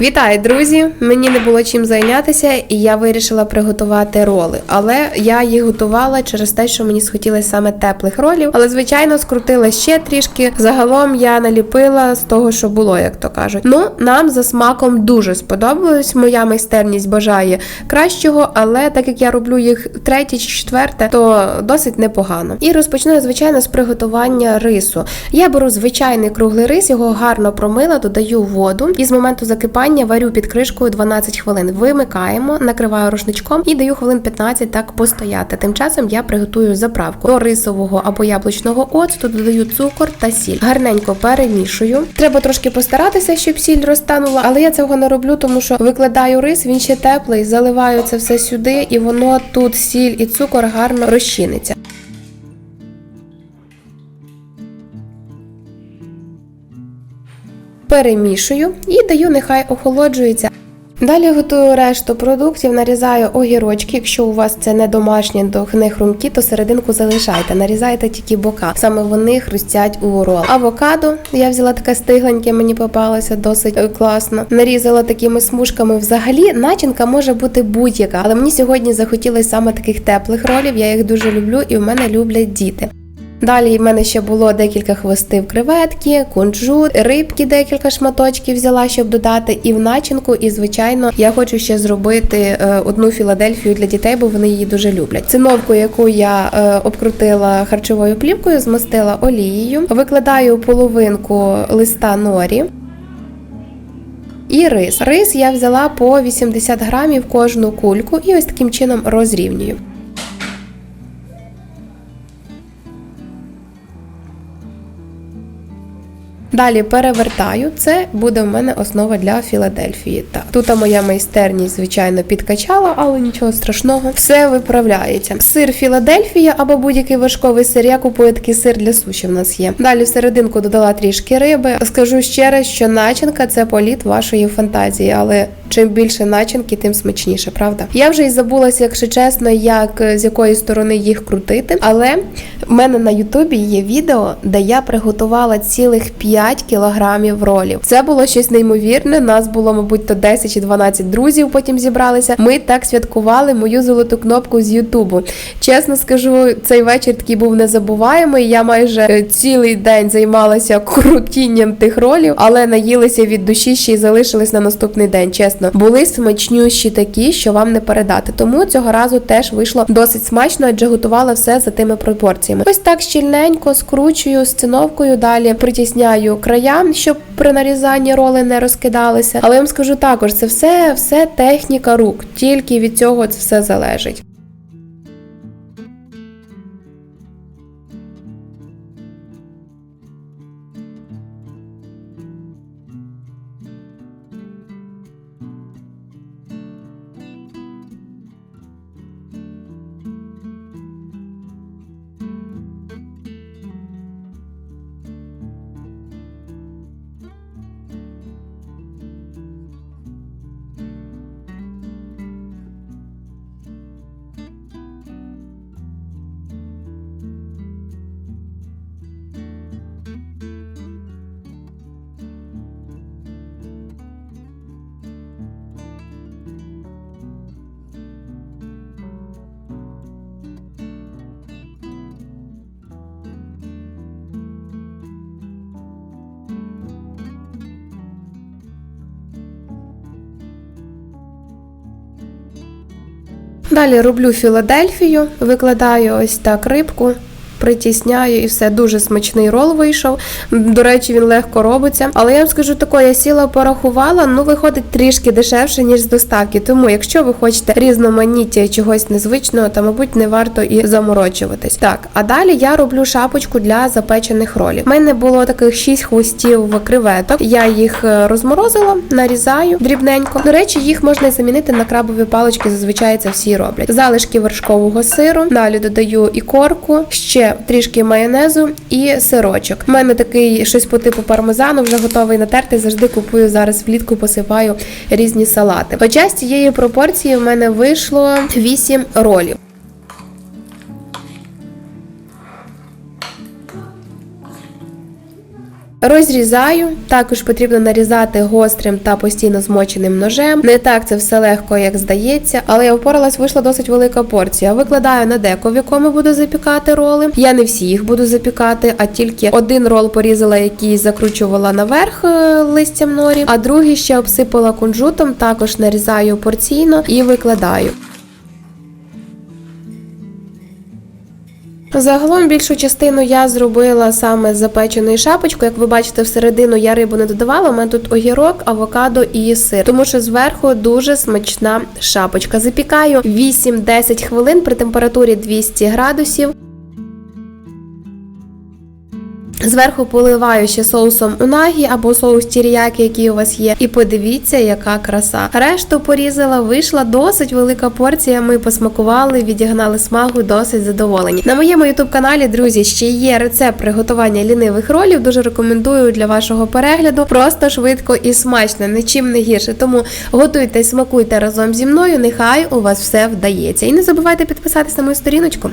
Вітаю, друзі! Мені не було чим зайнятися, і я вирішила приготувати роли. Але я їх готувала через те, що мені схотілося саме теплих ролів. Але, звичайно, скрутила ще трішки. Загалом я наліпила з того, що було, як то кажуть. Ну, нам за смаком дуже сподобалось. Моя майстерність бажає кращого, але так як я роблю їх третє чи четверте, то досить непогано. І розпочну звичайно, з приготування рису. Я беру звичайний круглий рис, його гарно промила, додаю воду і з моменту закипання варю під кришкою 12 хвилин. Вимикаємо, накриваю рушничком і даю хвилин 15 так постояти. Тим часом я приготую заправку до рисового або яблучного оцту, додаю цукор та сіль. Гарненько перемішую. Треба трошки постаратися, щоб сіль розтанула, але я цього не роблю, тому що викладаю рис, він ще теплий, заливаю це все сюди, і воно тут сіль і цукор гарно розчиниться. Перемішую і даю, нехай охолоджується. Далі готую решту продуктів, нарізаю огірочки. Якщо у вас це не домашні, то не хрумкі, то серединку залишайте. Нарізайте тільки бока. Саме вони хрустять у рол. Авокадо я взяла таке стигленьке, мені попалося досить е, класно. Нарізала такими смужками. Взагалі, начинка може бути будь-яка, але мені сьогодні захотілося саме таких теплих ролів. Я їх дуже люблю і в мене люблять діти. Далі в мене ще було декілька хвостів креветки, кунжут, рибки, декілька шматочків взяла, щоб додати, і в начинку. І звичайно, я хочу ще зробити е, одну Філадельфію для дітей, бо вони її дуже люблять. Циновку, яку я е, обкрутила харчовою плівкою, змастила олією, викладаю половинку листа норі. І рис. Рис я взяла по 80 грамів кожну кульку і ось таким чином розрівнюю. Далі перевертаю. Це буде в мене основа для Філадельфії. Так, тут моя майстерність, звичайно, підкачала, але нічого страшного. Все виправляється. Сир Філадельфія або будь-який важковий сир. Я купую такий сир для суші. В нас є. Далі в серединку додала трішки риби. Скажу ще раз, що начинка це політ вашої фантазії, але чим більше начинки, тим смачніше, правда? Я вже й забулася, якщо чесно, як з якої сторони їх крутити. Але в мене на Ютубі є відео, де я приготувала цілих 5 кілограмів ролів. Це було щось неймовірне. Нас було, мабуть, то 10 чи 12 друзів. Потім зібралися. Ми так святкували мою золоту кнопку з Ютубу. Чесно скажу, цей вечір такий був незабуваємий. Я майже е, цілий день займалася крутінням тих ролів, але наїлися від душі ще й залишились на наступний день. Чесно, були смачнющі такі, що вам не передати. Тому цього разу теж вийшло досить смачно, адже готувала все за тими пропорціями. Ось так щільненько скручую сциновкою, далі притісняю края, щоб при нарізанні роли не розкидалися. Але я вам скажу також, це все, все техніка рук, тільки від цього це все залежить. Далі роблю Філадельфію, викладаю ось так рибку. Притісняю і все дуже смачний рол вийшов. До речі, він легко робиться. Але я вам скажу таке, я сіла порахувала, ну виходить трішки дешевше, ніж з доставки. Тому, якщо ви хочете різноманіття чогось незвичного, то мабуть не варто і заморочуватись. Так, а далі я роблю шапочку для запечених ролів. У мене було таких 6 хвостів креветок. Я їх е, розморозила, нарізаю дрібненько. До речі, їх можна замінити на крабові палички. Зазвичай це всі роблять. Залишки вершкового сиру. Далі додаю і корку. Ще трішки майонезу і сирочок. У мене такий щось по типу пармезану, вже готовий натерти. Завжди купую зараз влітку, посипаю різні салати. Хоча з цієї пропорції в мене вийшло 8 ролів. Розрізаю, також потрібно нарізати гострим та постійно змоченим ножем. Не так це все легко, як здається, але я впоралась, вийшла досить велика порція. Викладаю на деко, в якому буду запікати роли. Я не всі їх буду запікати, а тільки один рол порізала, який закручувала наверх е, листям норі, а другий ще обсипала кунжутом, також нарізаю порційно і викладаю. Загалом більшу частину я зробила саме з запеченої шапочки. Як ви бачите, всередину я рибу не додавала. У мене тут огірок, авокадо і сир, тому що зверху дуже смачна шапочка. Запікаю 8-10 хвилин при температурі 200 градусів. Зверху поливаю ще соусом унагі або соус тіріякі, який у вас є. І подивіться, яка краса. Решту порізала, вийшла досить велика порція. Ми посмакували, відігнали смагу, досить задоволені. На моєму ютуб каналі, друзі, ще є рецепт приготування лінивих ролів. Дуже рекомендую для вашого перегляду. Просто швидко і смачно, нічим не гірше. Тому готуйте, смакуйте разом зі мною. Нехай у вас все вдається. І не забувайте підписатися на мою сторіночку.